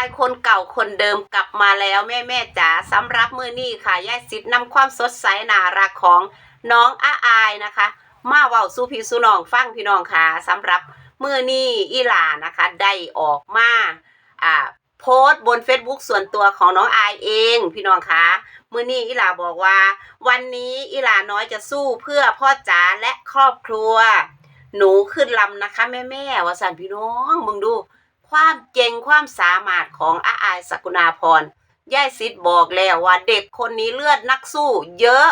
ายคนเก่าคนเดิมกลับมาแล้วแม่แม่จ๋าสำหรับมือนี้ค่ะยายสิทธิ์นำความสดใสน่ารักของน้องอาอายนะคะ มาเว้าสู่พี่สู่น้องฟังพี่น้องค่ะสำหรับมือนี้อีหลานะคะได้ออกมาอ่าโพสต์บน Facebook ส่วนตัวของน้องอายเอง พี่น้องคะมือนี้อีหลาบอกว่า วันนี้อีหลาน้อยจะสู้เพื่อพ่อจ๋าและครอบครัว หนูขึ้นลำนะคะ แม่แม่วาสันพี่น้องมึงดู ความเก่งความสามารถของอาอายสกุณาพรยายซิดบอกแล้วว่าเด็กคนนี้เลือดนักสู้ เยอะ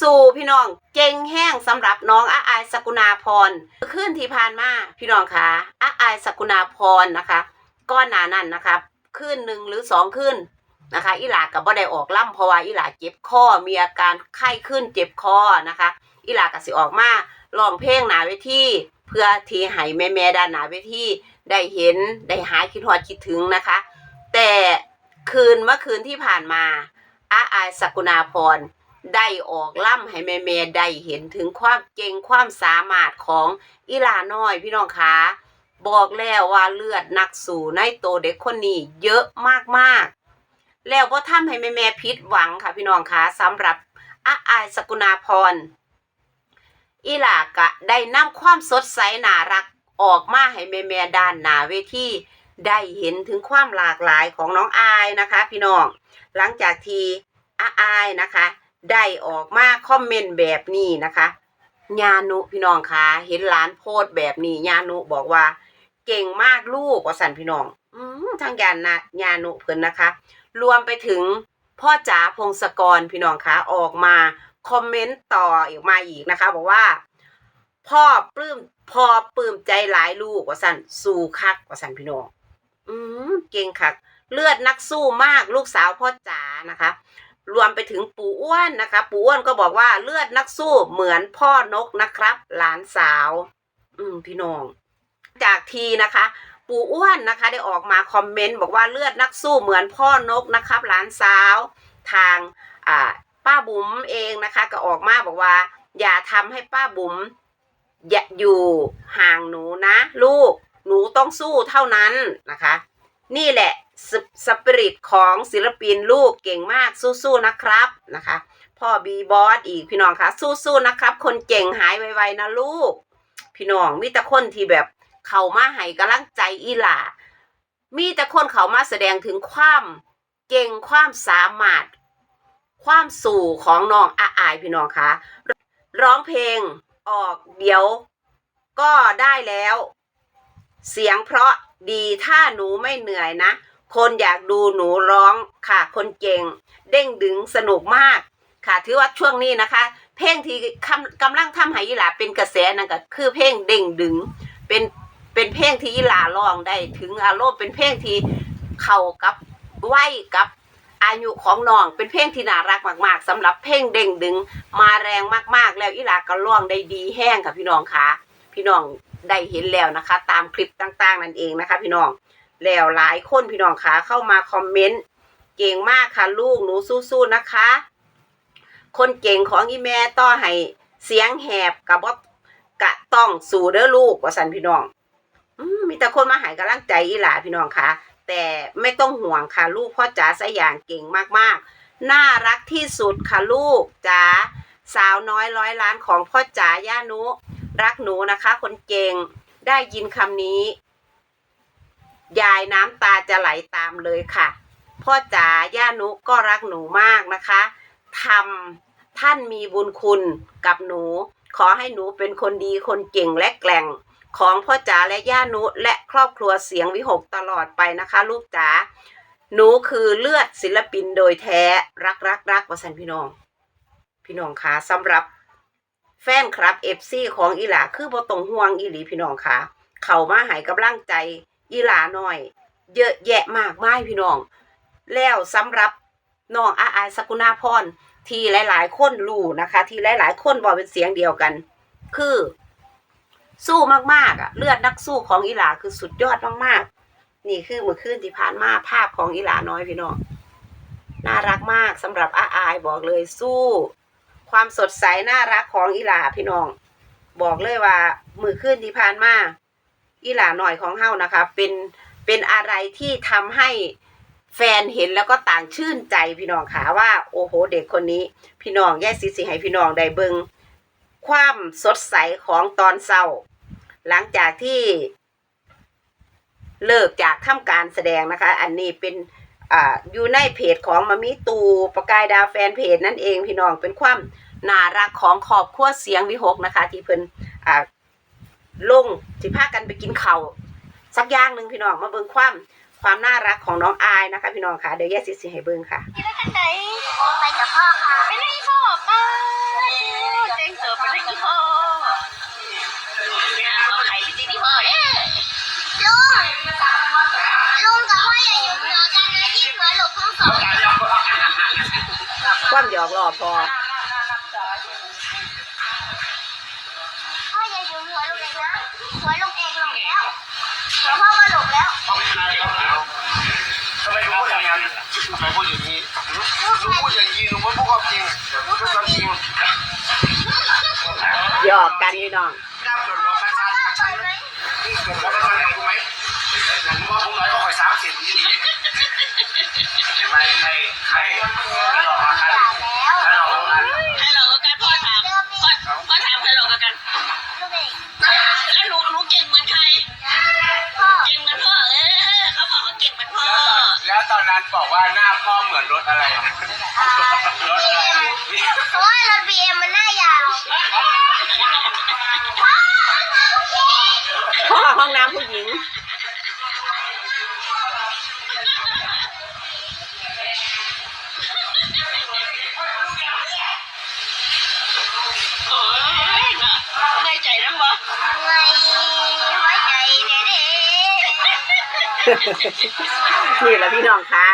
สู้พี่น้องเก่งแห้งสำหรับน้องอาอายสกุณาพรขึ้นที่ผ่านมาพี่น้องคะอาอายสกุณาพรนะคะก้อนหนานั่นนะคะขึ้นหนึ่งหรือสองขึ้นนะคะอีหลากับบ่ได้ออกล่ำเพราะว่าอีหลาเจ็บคอมีอาการไข้ขึ้นเจ็บคอนะคะ อีหลาก็สิออกมาร้องเพลงหนาเวที เพื่อที่ให้แม่ๆด้านหน้าเวทีได้เห็นได้หายคิดฮอดคิดถึงนะคะ แต่คืนเมื่อคืนที่ผ่านมาอาอายสกุณาพรได้ออกล่ำให้แม่เมๆได้เห็นถึงความเก่งความสามารถของอีลาน้อยพี่น้องคะบอกแล้วว่าเลือดนักสู่ในโตเด็กคนนี้เยอะมากๆ แล้วก็ทำให้แม่ๆผิดหวังค่ะพี่น้องคะสำหรับอาอายสกุณาพร อีหลากะได้นำความสดใสน่ารักออกมาให้แม่แม่ด้านหน้าเวทีได้เห็นถึงความหลากหลายของน้องอายนะคะ พี่น้องหลังจากที่อาอายนะคะ ได้ออกมาคอมเมนต์แบบนี้นะคะญานุพี่น้องคะเห็นหลานโพสแบบนี้ญานุบอกว่า เก่งมากลูกว่าสันพี่น้องอืมทางยานนะญานุเพิ่นนะคะ รวมไปถึงพ่อจ๋าพงศกรพี่น้องคะออกมา คอมเมนต์ต่ออีกมาอีกนะคะ บอกว่า พ่อปลื้มพ่อปลื้มใจหลายลูกว่าสันสู้คักว่าสันพี่น้องอืมเก่งคัก เลือดนักสู้มากลูกสาวพ่อจ๋านะคะ รวมไปถึงปู่อ้วนนะคะ ปู่อ้วนก็บอกว่าเลือดนักสู้เหมือนพ่อนกนะครับ หลานสาว อืมพี่น้อง จากทีนะคะปู่อ้วนนะคะ ได้ออกมาคอมเมนต์บอกว่าเลือดนักสู้เหมือนพ่อนกนะครับ หลานสาว ทางอ่า ป้าบุ๋มเองนะคะ ก็ออกมาบอกว่า อย่าทำให้ป้าบุ๋มอย่าอยู่ห่างหนูนะ ลูกหนูต้องสู้เท่านั้นนะคะ นี่แหละสสปิริตของศิลปินลูกเก่งมากสู้ๆนะครับนะคะ พ่อบีบอสอีกพี่น้องคะสู้ๆนะครับ คนเก่งหายไวๆนะลูก พี่น้องมีแต่คนที่แบบเขามาให้กำลังใจอีหล่ามีแต่คนเขามาแสดงถึงความเก่งความสามารถ ความสู่ของน้องอาอายพี่น้องคะร้องเพลงออกเดี๋ยว ก็ได้แล้ว เสียงเพราะดีถ้าหนูไม่เหนื่อยนะ คนอยากดูหนูร้องค่ะ คนเก่ง เด้งดึงสนุกมากค่ะ ถือว่าช่วงนี้นะคะ เพลงที่กำกำลังทำห้ยีหลาเป็นกระแสนั่นก็คือเพลงเด้งดึง เป็นเป็นเพลงที่ยีหลาร้องได้ถึงอารมณ์เป็นเพลงที่เข้ากับไหวกับ อายุของน้องเป็นเพลงที่น่ารักมากๆสำหรับเพลงเด้งดึง มาแรงมากๆ แล้วอีหลาก็ร้องได้ดีแห้งค่ะพี่น้องคะพี่น้องได้เห็นแล้วนะคะ ตามคลิปต่างๆ นั่นเองนะคะ พี่น้องแล้วหลายคนพี่น้องคะเข้ามาคอมเมนต์เก่งมากค่ะลูกหนูสู้ๆนะคะ คนเก่งของอีแม่ต่อให้เสียงแหบกับว่ากะต้องสู่เด้อลูกว่าสันพี่น้องอมมีแต่คนมาหายกำลังใจอีหลาพี่น้องคะ แต่ไม่ต้องห่วงค่ะลูกพ่อจ๋าสยางเก่งมากๆ น่ารักที่สุดค่ะลูกจ๋าสาวน้อยร้อยล้านของพ่อจ๋าย่านุ รักหนูนะคะ คนเก่งได้ยินคำนี้ ยายน้ำตาจะไหลตามเลยค่ะ พ่อจ๋าย่านุก็รักหนูมากนะคะทำท่านมีบุญคุณกับหนู ขอให้หนูเป็นคนดีคนเก่งและแกร่ง ของพ่อจ๋าและย่านุและครอบครัวเสียงวิหกตลอดไปนะคะ ลูกจ๋าหนูคือเลือดศิลปินโดยแท้รักรักรักวสันพี่น้อง พี่น้องคะสำหรับแฟนคลับเอฟซีของอีหลาคือบ่ต้องห่วงอีหลีพี่น้องคะเขามาให้กำลังใจอีหลาหน่อย เยอะแยะมากมายพี่น้อง แล้วสำหรับน้องอาอาสกุณาพรที่หลาย ๆ คนรู้นะคะ ที่หลาย ๆ คนบอกเป็นเสียงเดียวกัน คือ สู้มากๆอะเลือดนักสู้ของอีหลาคือสุดยอดมากๆ นี่คือเมื่อคืนที่ผ่านมาภาพของอีหลาน้อยพี่น้องน่ารักมากสำหรับอาอายบอกเลยสู้ ความสดใสน่ารักของอีหลาพี่น้อง บอกเลยว่ามือขึ้นที่ผ่านมาอีหลาหน่อยของเฮานะคะ เป็นเป็นอะไรที่ทำให้แฟนเห็นแล้วก็ต่างชื่นใจพี่น้องค่ะว่าโอ้โห เด็กคนนี้ พี่น้องแย่สิสิให้พี่น้องได้เบิงความสดใสของตอนเศร้า หลังจากที่เลิกจากทำการแสดงนะคะ อันนี้เป็นอ่าอยู่ในเพจของมามิตูประกายดาวแฟนเพจนั่นเองพี่น้องเป็นความน่ารักของขอบครัวเสียงวิหกนะคะ ที่เพิ่นอ่าลงสิพากันไปกินเข้าสักอย่างหนึ่งพี่น้องมาเบิ่งความความน่ารักของน้องอายนะคะ พี่น้องค่ะเดี๋ยวแยกสิสิให้เบิ่งค่ะไปทางไหนไปกับพ่อค่ะไปเล่นพ่อป้าเจ๊งเติบไปเล่นพ่อ ความหยอกล้อพอพ่ออย่าอยู่เหนือลุงเองนะเหนือลุงเองหลงแล้วเดี๋ยวพ่อมาหลบแล้วทำไมลุงพูดอย่างนั้นทำไมพูดอย่างนี้ลุงพูดอย่างนี้ลุงไม่พูดความจริงพูดความจริงหยอกกันพี่น้อง เก่งเหมือนใครพ่อเก่งเหมือนพ่อ เออเขาบอกเขาเก่งเหมือนพ่อ แล้วตอนแล้วตอนนั้นบอกว่าหน้าพ่อเหมือนรถอะไรรถอะไรเพราะว่ารถบีเอ็มมันหน้ายาวพ่อห้องน้ำผู้หญิง นี่แหละพี่น้องคะ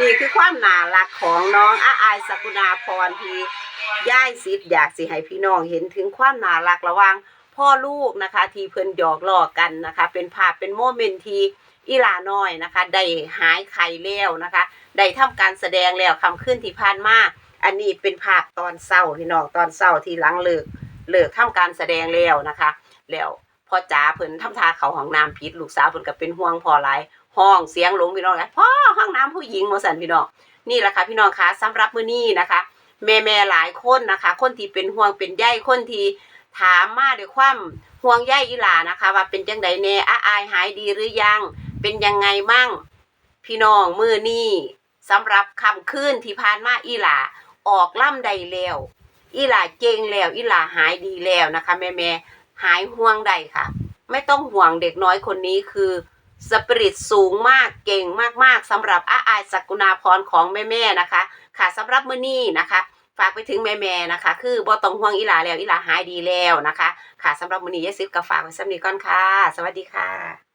นี่คือความน่ารักของน้องอาอายสกุณาพรที่ย่ายซิดอยากสิให้พี่น้องเห็นถึงความน่ารักระหว่างพ่อลูกนะคะ ที่เพิ่นหยอกล้อกันนะคะ เป็นภาพเป็นโมเมนต์ที่อีลาน้อยนะคะ ได้หายไข้แล้วนะคะ ได้ทำการแสดงแล้วคำขึ้นที่ผ่านมาอันนี้เป็นภาพตอนเศร้าพี่น้องตอนเศร้าที่หลังเลิกเลิกทำการแสดงแล้วนะคะ แล้ว พ่อจ๋าเพิ่นทำทาเขาห้องน้ำพิษลูกสาวเพิ่นก็เป็นห่วงพ่อหลายห้องเสียงหลงพี่น้องนะพ่อห้องน้ำผู้หญิงมาสั่นพี่น้องนี่แหละค่ะพี่น้องคะสำหรับมื้อนี้นะคะ แม่แม่หลายคนนะคะ คนที่เป็นห่วงเป็นใยคนที่ถามมาด้วยความห่วงใยอีหลานะคะ ว่าเป็นจังไดแน่อาอายหายดีหรือยัง เป็นยังไงมั่ง พี่น้องมื้อนี้สำหรับคำคืนที่ผ่านมาอีหลาออกล่ำใดแล้วอีหลาเก่งแล้วอีหลาหายดีแล้วนะคะ แม่แม่ หายห่วงใดค่ะ ไม่ต้องห่วงเด็กน้อยคนนี้คือสปิริตสูงมากเก่งมากๆสำหรับอาอายสักกุณาพรของแม่ๆนะคะ ค่ะสำหรับมือนี้นะคะฝากไปถึงแม่ๆนะคะ คือบอต้องห่วงอีหลาแล้วอีหลาหายดีแล้วนะคะ ค่ะสำหรับมือนี้ยายซิดก็ฝากไว้สำนี้ก่อนค่ะ สวัสดีค่ะ